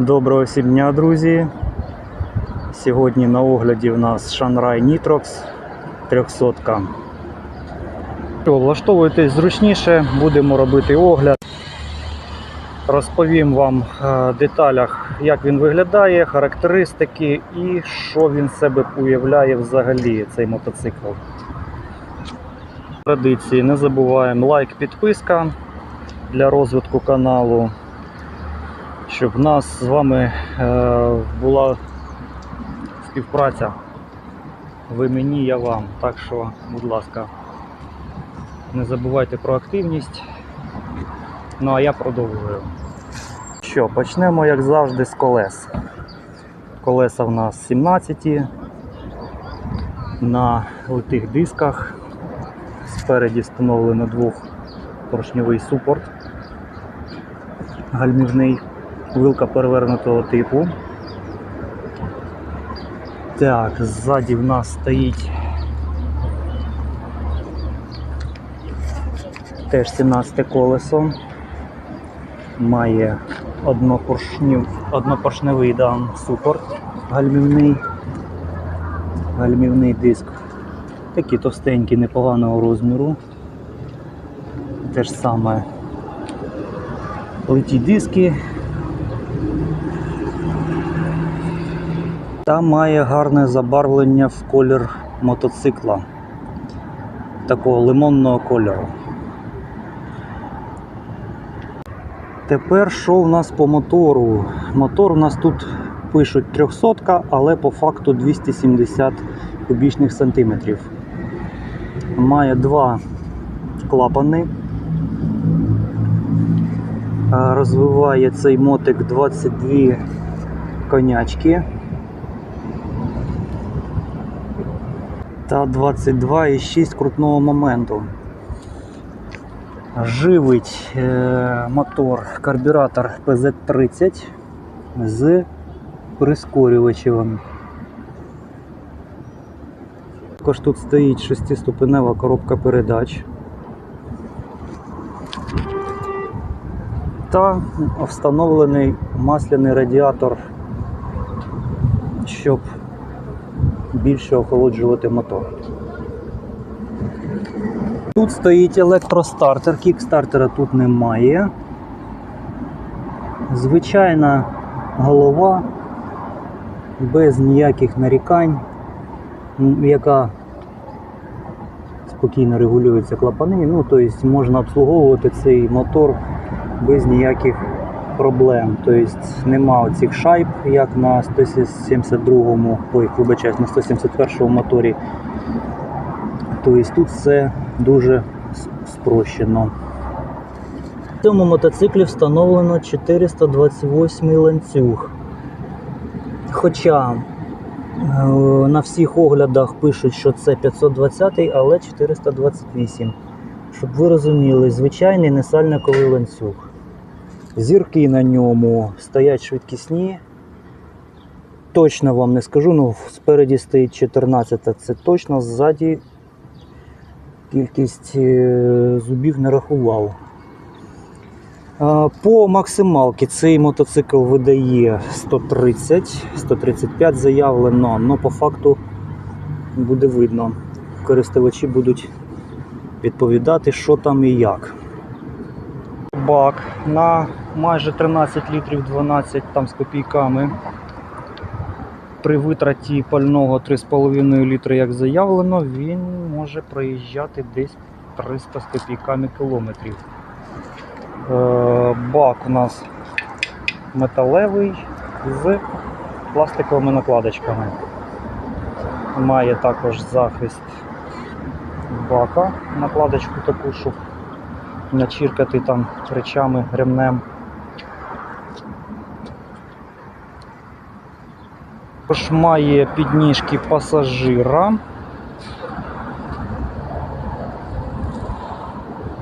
Доброго всім дня, друзі. Сьогодні на огляді в нас Shanghai Nitrox 300. Що, Влаштовуйтесь зручніше, будемо робити огляд. Розповім вам е, в деталях, як він виглядає, характеристики і що він себе уявляє взагалі, цей мотоцикл. Традиції не забуваємо лайк, підписка для розвитку каналу щоб в нас з вами е, була співпраця. Ви мені, я вам. Так що, будь ласка, не забувайте про активність. Ну а я продовжую. Що, почнемо, як завжди, з колес. Колеса в нас 17 на литих дисках. Спереді встановлено двохпоршньовий супорт гальмівний вилка перевернутого типу. Так, ззаді в нас стоїть теж 17 колесо. Має однопоршнів, однопоршневий да, супорт гальмівний, гальмівний диск. Такі товстенькі, непоганого розміру. Те ж саме литі диски. Та має гарне забарвлення в колір мотоцикла. Такого лимонного кольору. Тепер що в нас по мотору? Мотор у нас тут пишуть 300, але по факту 270 кубічних сантиметрів. Має два клапани. Розвиває цей мотик 22 конячки. Та 22,6 крутного моменту. Живить е, мотор карбюратор PZ30 з прискорювачем. Також тут стоїть шестиступенева коробка передач. Та встановлений масляний радіатор, щоб більше охолоджувати мотор. Тут стоїть електростартер, кікстартера тут немає. Звичайна голова без ніяких нарікань, яка спокійно регулюється клапани. Ну, тобто можна обслуговувати цей мотор без ніяких проблем. Тобто нема оцих шайб, як на 172-му, ой, вибачаюсь, на 171-му моторі. Тобто тут все дуже спрощено. В цьому мотоциклі встановлено 428 ланцюг. Хоча е, на всіх оглядах пишуть, що це 520, але 428. Щоб ви розуміли, звичайний несальниковий ланцюг. Зірки на ньому стоять швидкісні. Точно вам не скажу, ну спереді стоїть 14, це точно, ззаді кількість е, зубів не рахував. По максималці цей мотоцикл видає 130, 135 заявлено, але по факту буде видно. Користувачі будуть відповідати, що там і як. Бак на майже 13 літрів 12 там з копійками. При витраті пального 3,5 літри, як заявлено, він може проїжджати десь 300 з копійками кілометрів. Е, Бак у нас металевий з пластиковими накладочками. Має також захист бака, накладочку таку, щоб начіркати там речами, ремнем. Також має підніжки пасажира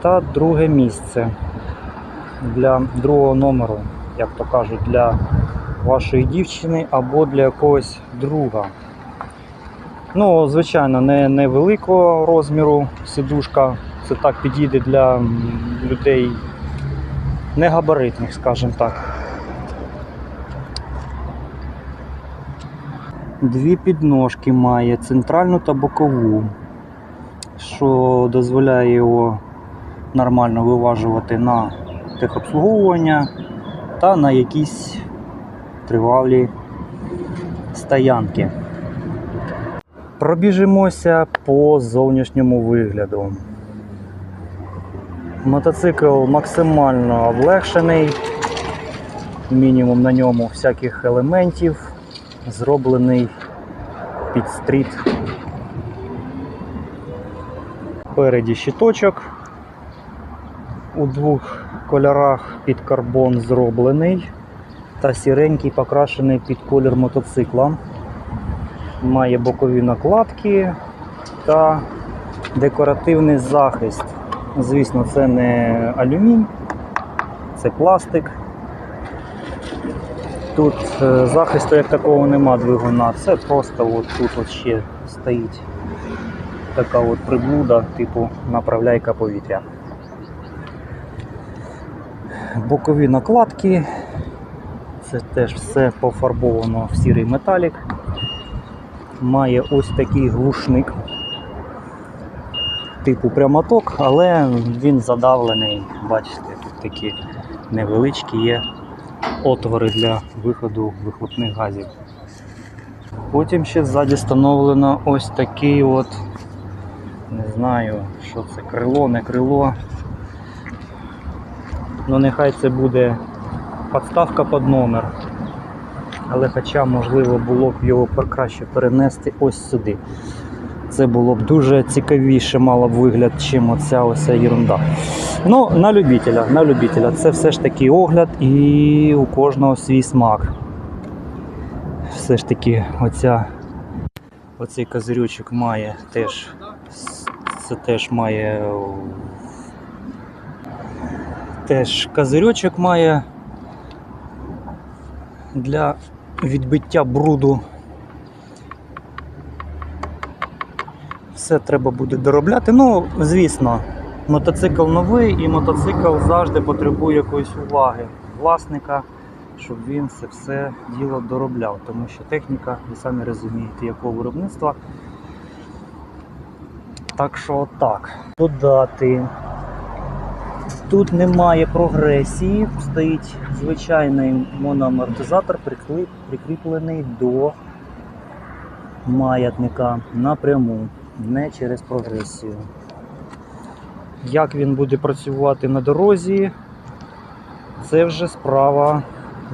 та друге місце для другого номеру, як то кажуть, для вашої дівчини або для якогось друга. Ну, звичайно, не, не великого розміру сидушка. Це так підійде для людей негабаритних, скажімо так. Дві підножки має, центральну та бокову, що дозволяє його нормально виважувати на техобслуговування та на якісь тривалі стоянки. Пробіжимося по зовнішньому вигляду. Мотоцикл максимально облегшений, мінімум на ньому всяких елементів, зроблений під стріт. Спереді щиточок у двох кольорах під карбон зроблений та сіренький покрашений під колір мотоцикла. Має бокові накладки та декоративний захист. Звісно, це не алюмінь, це пластик. Тут е, захисту як такого нема двигуна, це просто от тут от ще стоїть така от приблуда, типу направляйка повітря. Бокові накладки, це теж все пофарбовано в сірий металік. Має ось такий глушник типу прямоток, але він задавлений, бачите, тут такі невеличкі є отвори для виходу вихлопних газів. Потім ще ззаді встановлено ось такий от, не знаю, що це, крило, не крило. Ну нехай це буде подставка під номер. Але хоча можливо було б його краще перенести ось сюди. Це було б дуже цікавіше, мало б вигляд, чим оця ось ерунда. Ну, на любителя, на любителя. Це все ж таки огляд і у кожного свій смак. Все ж таки, оця, оцей козирючок має теж. Це теж має. Теж козирючок має для відбиття бруду. Все треба буде доробляти. Ну, звісно, мотоцикл новий і мотоцикл завжди потребує якоїсь уваги власника, щоб він це все діло доробляв. Тому що техніка, ви самі розумієте, якого виробництва. Так що так. Додати. Тут немає прогресії, стоїть звичайний моноамортизатор, прикріплений до маятника напряму, не через прогресію. Як він буде працювати на дорозі, це вже справа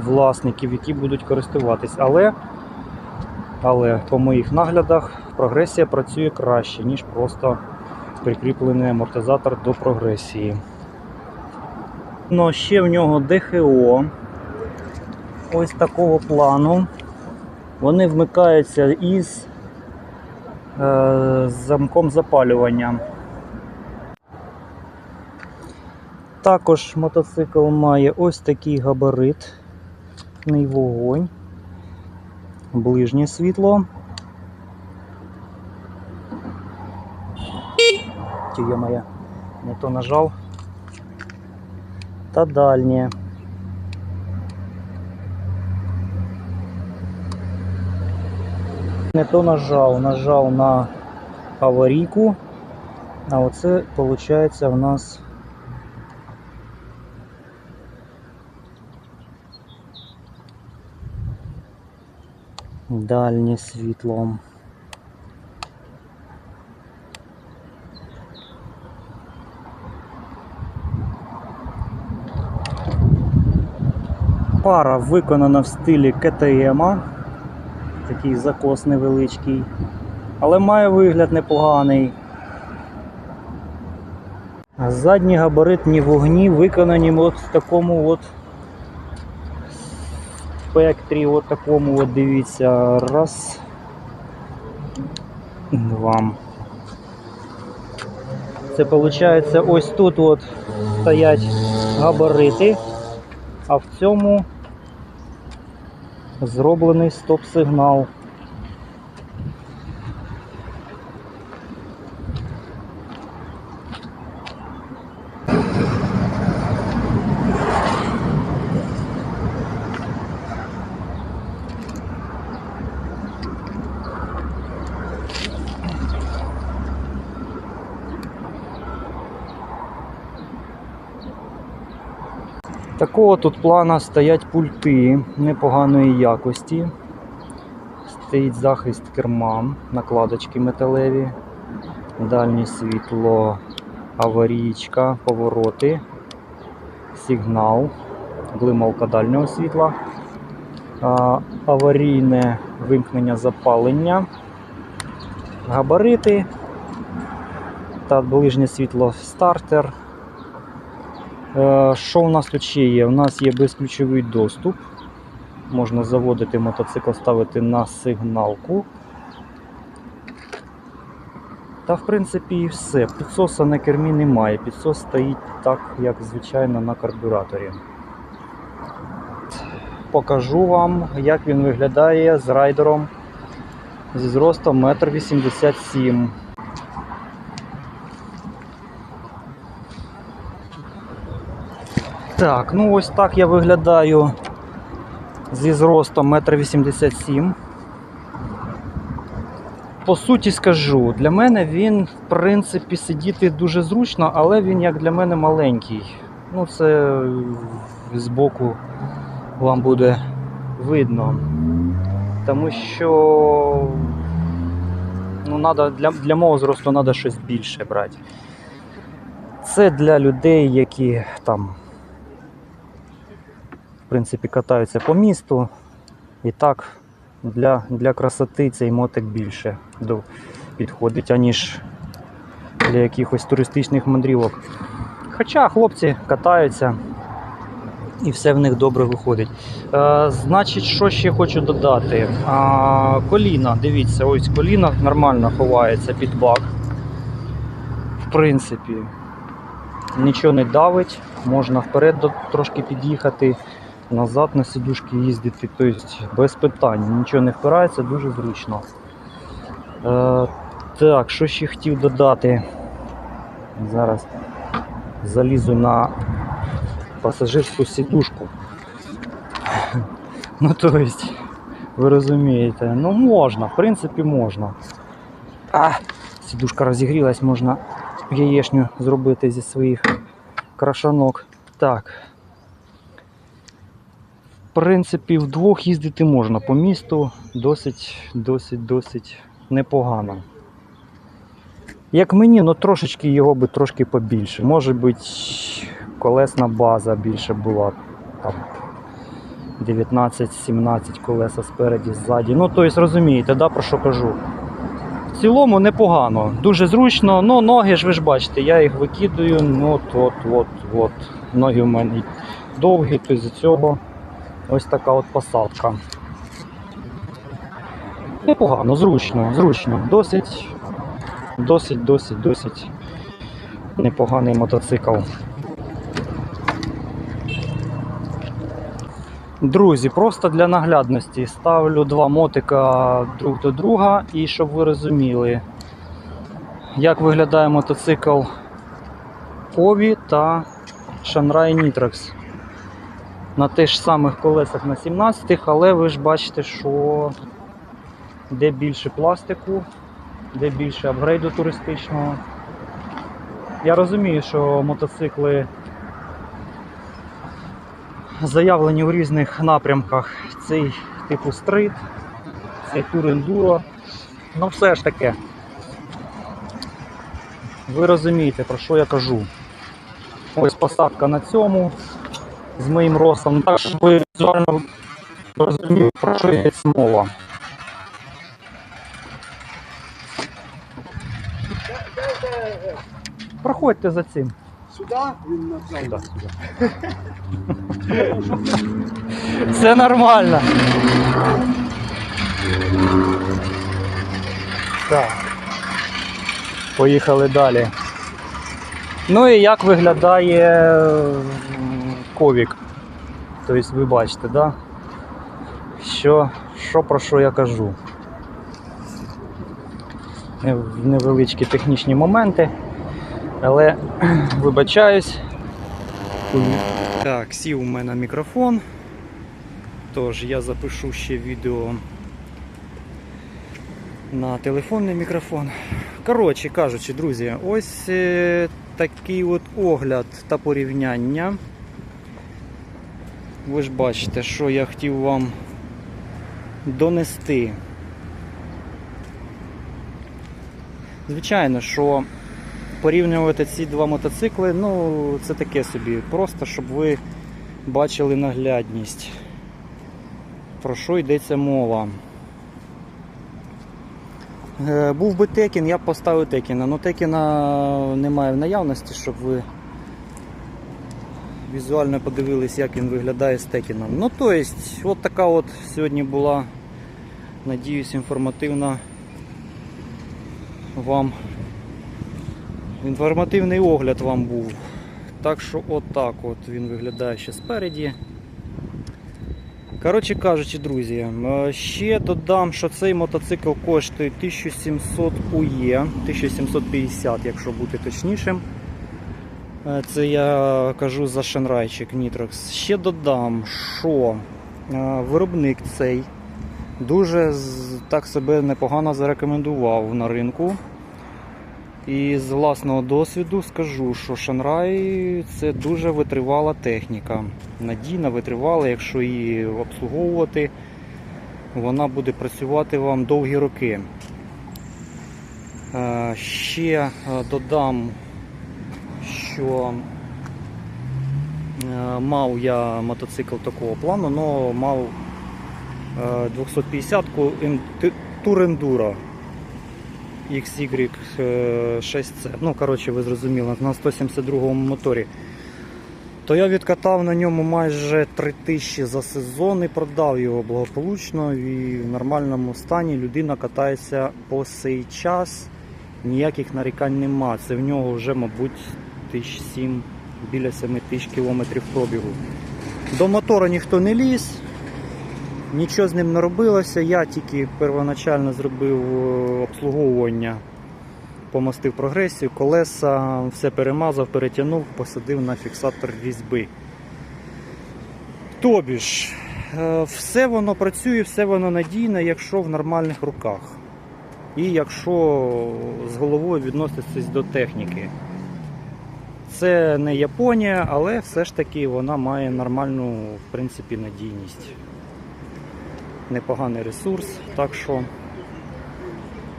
власників, які будуть користуватись. Але, але по моїх наглядах прогресія працює краще, ніж просто прикріплений амортизатор до прогресії. Ну, ще в нього ДХО. Ось такого плану. Вони вмикаються із е, замком запалювання. Також мотоцикл має ось такий габарит, вогонь, ближнє світло. Ті, моя не то нажав. Та дальнє. Не то нажав, нажав на аварійку, а оце виходить в нас дальнє світло. Пара виконана в стилі КТМ. Такий закос невеличкий. Але має вигляд непоганий. Задні габаритні вогні виконані от в такому от спектрі, от такому от дивіться. Раз. Два. Це виходить ось тут от стоять габарити, а в цьому зроблений стоп-сигнал. Такого тут плана стоять пульти непоганої якості. Стоїть захист керма, накладочки металеві, дальнє світло, аварійка, повороти, сигнал, глималка дальнього світла, аварійне вимкнення запалення, габарити та ближнє світло стартер. Е, Що у нас тут ще є? У нас є безключовий доступ. Можна заводити мотоцикл, ставити на сигналку. Та в принципі і все. Підсоса на кермі немає. Підсос стоїть так, як звичайно на карбюраторі. Покажу вам, як він виглядає з райдером зі зростом 1,87 м. Так, ну ось так я виглядаю зі зростом 1,87 м. По суті скажу, для мене він, в принципі, сидіти дуже зручно, але він як для мене маленький. Ну, це збоку вам буде видно. Тому що ну, надо, для, для мого зросту треба щось більше брати. Це для людей, які там в принципі, катаються по місту. І так, для, для красоти цей мотик більше до, підходить, аніж для якихось туристичних мандрівок. Хоча хлопці катаються і все в них добре виходить. Е, значить, що ще хочу додати? А, коліна, дивіться, ось коліна нормально ховається під бак. В принципі, нічого не давить, можна вперед трошки під'їхати назад на сидушки їздити, тобто без питань, нічого не впирається, дуже зручно. Е, так, що ще хотів додати? Зараз залізу на пасажирську сидушку. Ну, тобто, ви розумієте, ну можна, в принципі, можна. А, сидушка розігрілась, можна яєшню зробити зі своїх крашанок. Так. Принципі, вдвох їздити можна по місту досить, досить, досить непогано. Як мені, ну трошечки його би трошки побільше. Може бути, колесна база більше була там 19-17 колеса спереді, ззаді. Ну, тобто, розумієте, да, про що кажу. В цілому непогано, дуже зручно, ну ноги ж ви ж бачите, я їх викидаю, ну от, от, от, от. Ноги в мене довгі, то з цього ось така от посадка. Непогано, зручно, зручно. Досить, досить, досить, досить непоганий мотоцикл. Друзі, просто для наглядності ставлю два мотика друг до друга і щоб ви розуміли, як виглядає мотоцикл Пові та Shanghai Nitrox. На тих ж самих колесах на 17-х, але ви ж бачите, що де більше пластику, де більше апгрейду туристичного. Я розумію, що мотоцикли заявлені в різних напрямках. Цей типу стрит, цей тур ендуро. Ну все ж таки. Ви розумієте, про що я кажу. Ось посадка на цьому з моїм ростом. Так що ви візуально розумієте, про що йдеться мова. Проходьте за цим. Він. Сюди, сюди. Все нормально. Так. Поїхали далі. Ну і як виглядає ковік? Тобто ви бачите, да? що, що про що я кажу? Невеличкі технічні моменти, але вибачаюсь. Так, сів у мене мікрофон. Тож я запишу ще відео на телефонний мікрофон. Коротше кажучи, друзі, ось е, такий от огляд та порівняння ви ж бачите, що я хотів вам донести. Звичайно, що порівнювати ці два мотоцикли, ну, це таке собі, просто щоб ви бачили наглядність. Про що йдеться мова? Е, Був би Текін, я б поставив Текіна. Ну Текіна немає в наявності, щоб ви візуально подивились, як він виглядає з Текіном. Ну, то есть, от така от сьогодні була, надіюсь, інформативна вам інформативний огляд вам був. Так що отак от він виглядає ще спереді. Коротше кажучи, друзі, е, ще додам, що цей мотоцикл коштує 1700 УЄ, 1750, якщо бути точнішим. Е, Це я кажу за шенрайчик Nitrox. Ще додам, що е, виробник цей дуже так себе непогано зарекомендував на ринку. І з власного досвіду скажу, що Шанрай це дуже витривала техніка. Надійна, витривала, якщо її обслуговувати, вона буде працювати вам довгі роки. Е, Ще додам, що е, мав я мотоцикл такого плану, але мав е, 250-ку ем- Т- Tour Enduro. XY6C. Ну, коротше, ви зрозуміли, на 172 моторі. То я відкатав на ньому майже 3000 за сезон і продав його благополучно і в нормальному стані людина катається по сей час. Ніяких нарікань нема. Це в нього вже, мабуть, 1007, біля 7000 кілометрів пробігу. До мотора ніхто не ліз, Нічого з ним не робилося, я тільки первоначально зробив е, обслуговування, помостив прогресію, колеса, все перемазав, перетягнув, посадив на фіксатор різьби. Тобі ж, е, все воно працює, все воно надійне, якщо в нормальних руках. І якщо з головою відноситись до техніки. Це не Японія, але все ж таки вона має нормальну в принципі, надійність непоганий ресурс. Так що,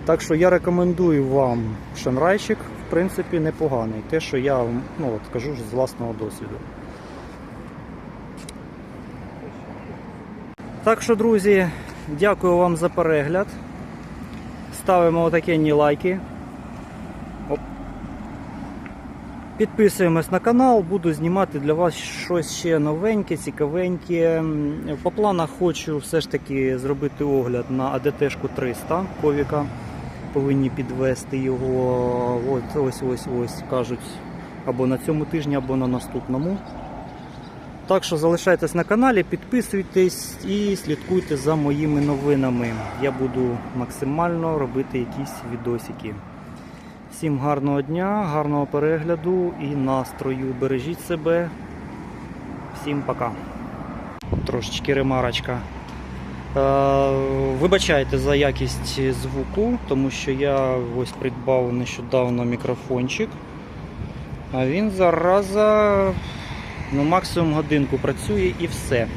так що я рекомендую вам шанрайчик, в принципі, непоганий. Те, що я ну, от, кажу з власного досвіду. Так що, друзі, дякую вам за перегляд. Ставимо отакенні лайки. Оп. Підписуємось на канал, буду знімати для вас щось ще новеньке, цікавеньке. По планах хочу все ж таки зробити огляд на АДТ-шку 300 Ковіка. Повинні підвести його от ось ось ось кажуть або на цьому тижні, або на наступному. Так що залишайтесь на каналі, підписуйтесь і слідкуйте за моїми новинами. Я буду максимально робити якісь відосики. Всім гарного дня, гарного перегляду і настрою. Бережіть себе. Всім пока. Трошечки ремарочка. Е, вибачайте за якість звуку, тому що я ось придбав нещодавно мікрофончик. А він зараза ну, максимум годинку працює і все.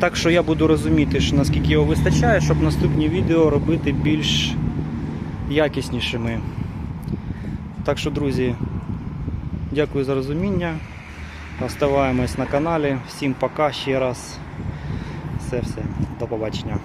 Так що я буду розуміти, що наскільки його вистачає, щоб наступні відео робити більш якіснішими. Так що, друзі, дякую за розуміння. Оставаємось на каналі. Всім пока ще раз. Все, все. До побачення.